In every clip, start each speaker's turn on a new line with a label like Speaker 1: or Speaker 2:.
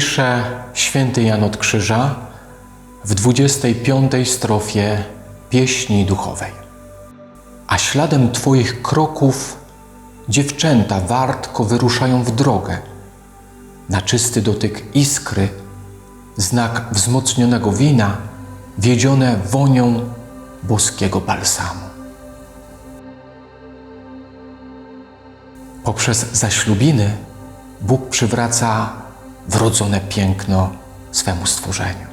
Speaker 1: Pisze święty Jan od Krzyża w 25 strofie pieśni duchowej. A śladem Twoich kroków dziewczęta wartko wyruszają w drogę. Na czysty dotyk iskry, znak wzmocnionego wina, wiedzione wonią boskiego balsamu. Poprzez zaślubiny Bóg przywraca wrodzone piękno swemu stworzeniu.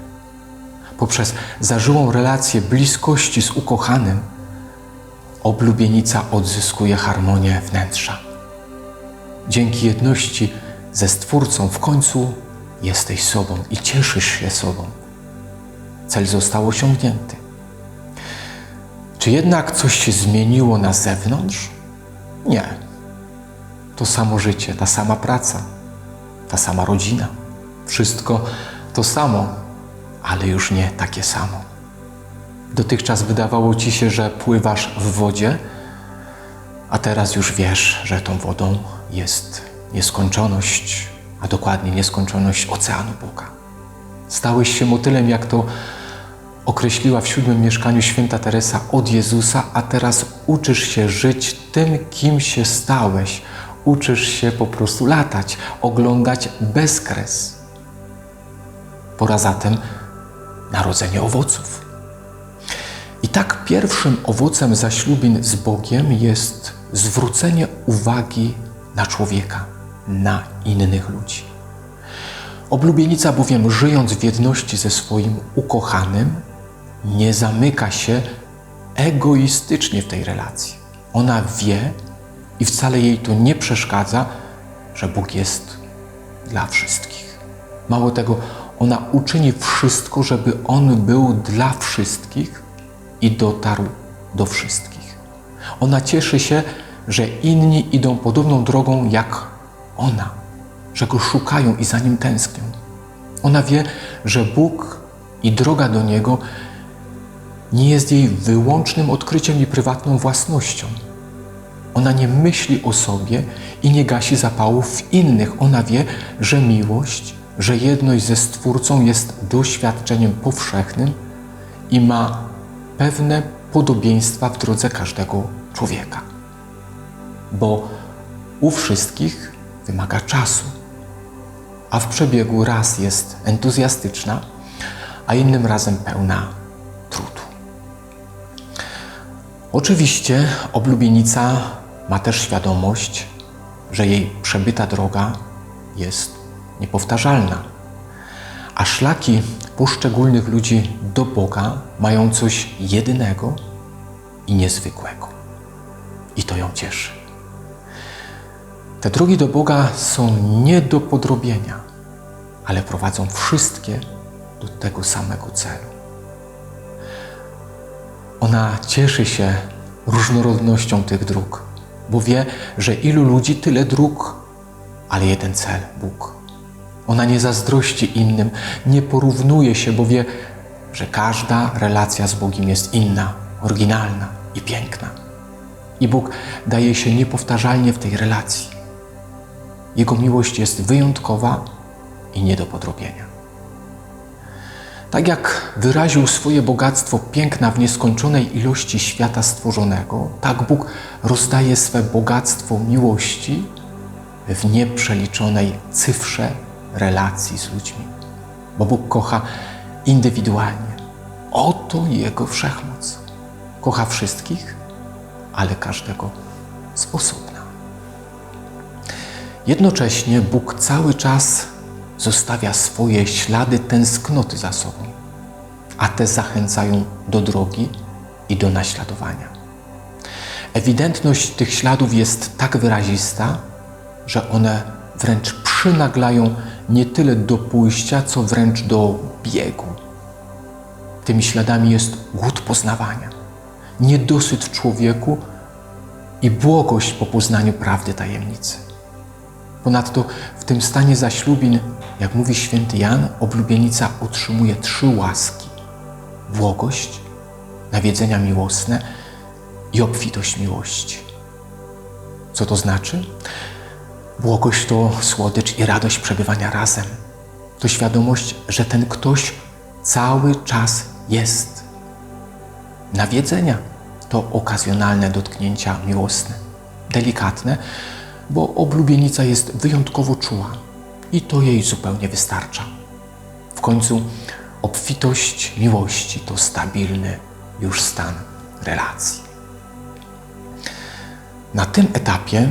Speaker 1: Poprzez zażyłą relację bliskości z ukochanym, oblubienica odzyskuje harmonię wnętrza. Dzięki jedności ze Stwórcą w końcu jesteś sobą i cieszysz się sobą. Cel został osiągnięty. Czy jednak coś się zmieniło na zewnątrz? Nie. To samo życie, ta sama praca, ta sama rodzina. Wszystko to samo, ale już nie takie samo. Dotychczas wydawało ci się, że pływasz w wodzie, a teraz już wiesz, że tą wodą jest nieskończoność, a dokładnie nieskończoność oceanu Boga. Stałeś się motylem, jak to określiła w siódmym mieszkaniu święta Teresa od Jezusa, a teraz uczysz się żyć tym, kim się stałeś. Uczysz się po prostu latać, oglądać bezkres. Pora zatem narodzenie owoców. I tak pierwszym owocem zaślubin z Bogiem jest zwrócenie uwagi na człowieka, na innych ludzi. Oblubienica bowiem, żyjąc w jedności ze swoim ukochanym, nie zamyka się egoistycznie w tej relacji. Ona wie i wcale jej to nie przeszkadza, że Bóg jest dla wszystkich. Mało tego, ona uczyni wszystko, żeby On był dla wszystkich i dotarł do wszystkich. Ona cieszy się, że inni idą podobną drogą jak ona, że go szukają i za nim tęsknią. Ona wie, że Bóg i droga do Niego nie jest jej wyłącznym odkryciem i prywatną własnością. Ona nie myśli o sobie i nie gasi zapałów w innych. Ona wie, że miłość, że jedność ze Stwórcą jest doświadczeniem powszechnym i ma pewne podobieństwa w drodze każdego człowieka. Bo u wszystkich wymaga czasu, a w przebiegu raz jest entuzjastyczna, a innym razem pełna trudu. Oczywiście oblubienica ma też świadomość, że jej przebyta droga jest niepowtarzalna, a szlaki poszczególnych ludzi do Boga mają coś jedynego i niezwykłego. I to ją cieszy. Te drogi do Boga są nie do podrobienia, ale prowadzą wszystkie do tego samego celu. Ona cieszy się różnorodnością tych dróg, bo wie, że ilu ludzi, tyle dróg, ale jeden cel Bóg. Ona nie zazdrości innym, nie porównuje się, bo wie, że każda relacja z Bogiem jest inna, oryginalna i piękna. I Bóg daje się niepowtarzalnie w tej relacji. Jego miłość jest wyjątkowa i nie do podrobienia. Tak jak wyraził swoje bogactwo piękna w nieskończonej ilości świata stworzonego, tak Bóg rozdaje swe bogactwo miłości w nieprzeliczonej cyfrze relacji z ludźmi. Bo Bóg kocha indywidualnie. Oto Jego wszechmoc. Kocha wszystkich, ale każdego z osobna. Jednocześnie Bóg cały czas zostawia swoje ślady tęsknoty za sobą, a te zachęcają do drogi i do naśladowania. Ewidentność tych śladów jest tak wyrazista, że one wręcz przynaglają nie tyle do pójścia, co wręcz do biegu. Tymi śladami jest głód poznawania, niedosyt w człowieku i błogość po poznaniu prawdy tajemnicy. Ponadto w tym stanie zaślubin, jak mówi święty Jan, oblubienica utrzymuje trzy łaski: błogość, nawiedzenia miłosne i obfitość miłości. Co to znaczy? Błogość to słodycz i radość przebywania razem. To świadomość, że ten ktoś cały czas jest. Nawiedzenia to okazjonalne dotknięcia miłosne, delikatne, bo oblubienica jest wyjątkowo czuła i to jej zupełnie wystarcza. W końcu obfitość miłości to stabilny już stan relacji. Na tym etapie,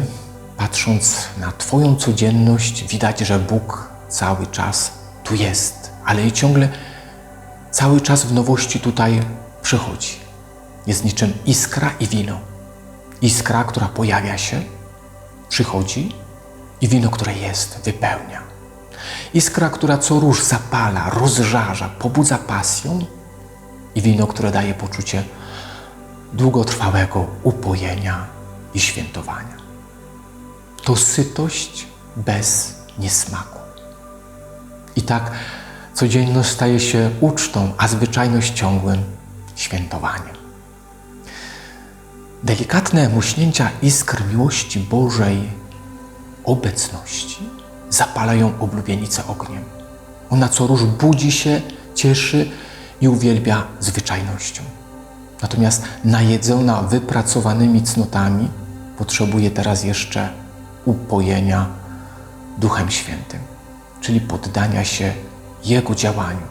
Speaker 1: patrząc na Twoją codzienność, widać, że Bóg cały czas tu jest, ale i ciągle cały czas w nowości tutaj przychodzi. Jest niczym iskra i wino. Iskra, która pojawia się, przychodzi i wino, które jest, wypełnia. Iskra, która co róż zapala, rozżarza, pobudza pasją i wino, które daje poczucie długotrwałego upojenia i świętowania. To sytość bez niesmaku. I tak codzienność staje się ucztą, a zwyczajność ciągłym świętowaniem. Delikatne muśnięcia iskr miłości Bożej obecności zapalają oblubienicę ogniem. Ona co róż budzi się, cieszy i uwielbia zwyczajnością. Natomiast najedzona wypracowanymi cnotami potrzebuje teraz jeszcze upojenia Duchem Świętym, czyli poddania się Jego działaniu,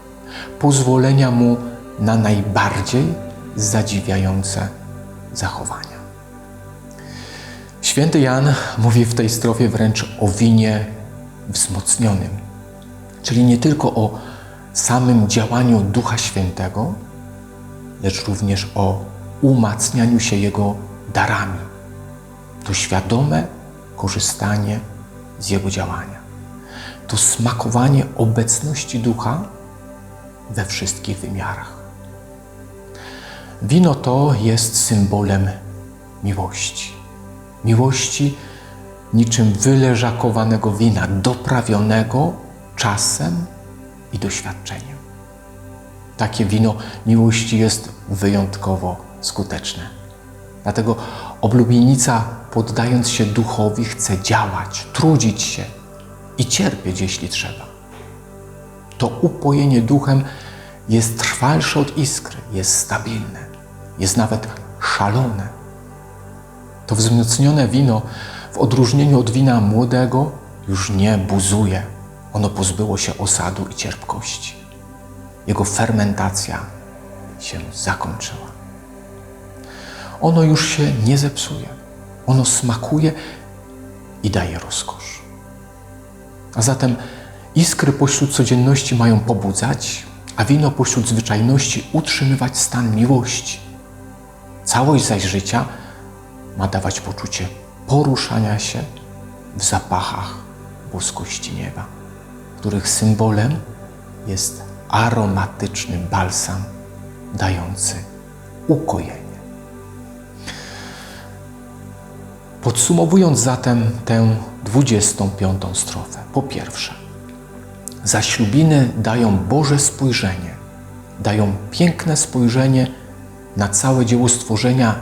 Speaker 1: pozwolenia Mu na najbardziej zadziwiające zachowania. Święty Jan mówi w tej strofie wręcz o winie wzmocnionym, czyli nie tylko o samym działaniu Ducha Świętego, lecz również o umacnianiu się Jego darami. To świadome korzystanie z Jego działania. To smakowanie obecności Ducha we wszystkich wymiarach. Wino to jest symbolem miłości. Miłości niczym wyleżakowanego wina, doprawionego czasem i doświadczeniem. Takie wino miłości jest wyjątkowo skuteczne. Dlatego oblubienica, poddając się duchowi, chce działać, trudzić się i cierpieć, jeśli trzeba. To upojenie duchem jest trwalsze od iskry, jest stabilne, jest nawet szalone. To wzmocnione wino, w odróżnieniu od wina młodego, już nie buzuje. Ono pozbyło się osadu i cierpkości. Jego fermentacja się zakończyła. Ono już się nie zepsuje. Ono smakuje i daje rozkosz. A zatem iskry pośród codzienności mają pobudzać, a wino pośród zwyczajności utrzymywać stan miłości. Całość zaś życia ma dawać poczucie poruszania się w zapachach boskości nieba, których symbolem jest aromatyczny balsam dający ukojenie. Podsumowując zatem tę 25 strofę, po pierwsze, zaślubiny dają Boże spojrzenie, dają piękne spojrzenie na całe dzieło stworzenia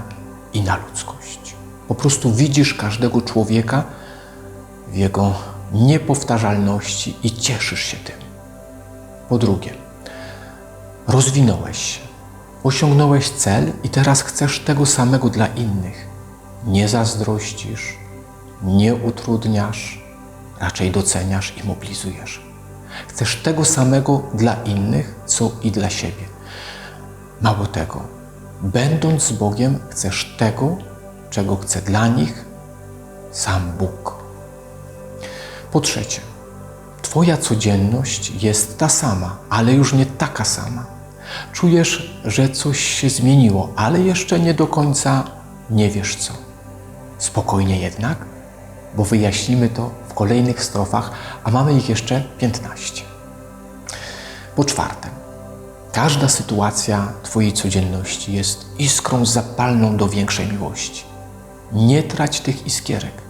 Speaker 1: i na ludzkość. Po prostu widzisz każdego człowieka w jego niepowtarzalności i cieszysz się tym. Po drugie, rozwinąłeś się, osiągnąłeś cel i teraz chcesz tego samego dla innych. Nie zazdrościsz, nie utrudniasz, raczej doceniasz i mobilizujesz. Chcesz tego samego dla innych, co i dla siebie. Mało tego, będąc z Bogiem, chcesz tego, czego chce dla nich sam Bóg. Po trzecie, Twoja codzienność jest ta sama, ale już nie taka sama. Czujesz, że coś się zmieniło, ale jeszcze nie do końca nie wiesz co. Spokojnie jednak, bo wyjaśnimy to w kolejnych strofach, a mamy ich jeszcze 15. Po czwarte, każda sytuacja Twojej codzienności jest iskrą zapalną do większej miłości. Nie trać tych iskierek.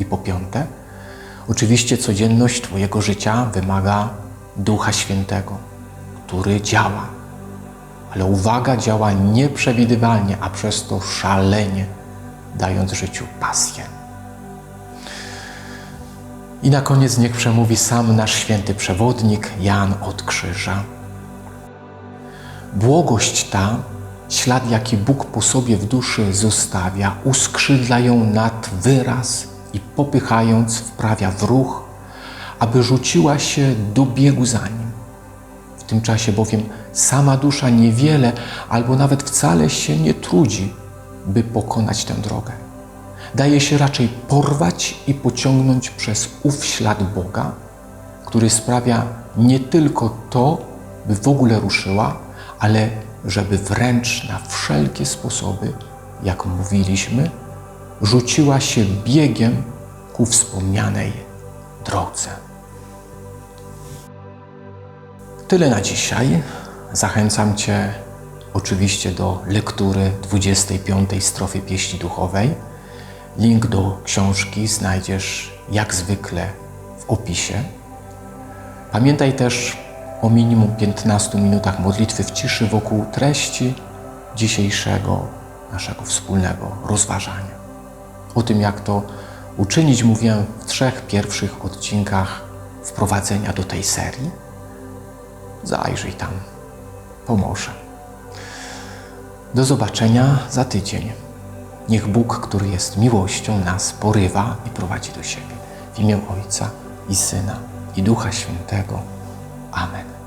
Speaker 1: I po piąte, Oczywiście codzienność Twojego życia wymaga Ducha Świętego, który działa. Ale uwaga, działa nieprzewidywalnie, a przez to szalenie, dając życiu pasję. I na koniec niech przemówi sam nasz święty przewodnik Jan od Krzyża. Błogość ta, ślad jaki Bóg po sobie w duszy zostawia, uskrzydla ją nad wyraz i popychając wprawia w ruch, aby rzuciła się do biegu za nim. W tym czasie bowiem sama dusza niewiele albo nawet wcale się nie trudzi, by pokonać tę drogę. Daje się raczej porwać i pociągnąć przez ów ślad Boga, który sprawia nie tylko to, by w ogóle ruszyła, ale żeby wręcz na wszelkie sposoby, jak mówiliśmy, rzuciła się biegiem ku wspomnianej drodze. Tyle na dzisiaj. Zachęcam Cię oczywiście do lektury 25 strofy pieśni duchowej. Link do książki znajdziesz jak zwykle w opisie. Pamiętaj też o minimum 15 minutach modlitwy w ciszy wokół treści dzisiejszego naszego wspólnego rozważania. O tym, jak to uczynić, mówiłem w trzech pierwszych odcinkach wprowadzenia do tej serii. Zajrzyj tam, pomoże. Do zobaczenia za tydzień. Niech Bóg, który jest miłością, nas porywa i prowadzi do siebie. W imię Ojca i Syna i Ducha Świętego. Amen.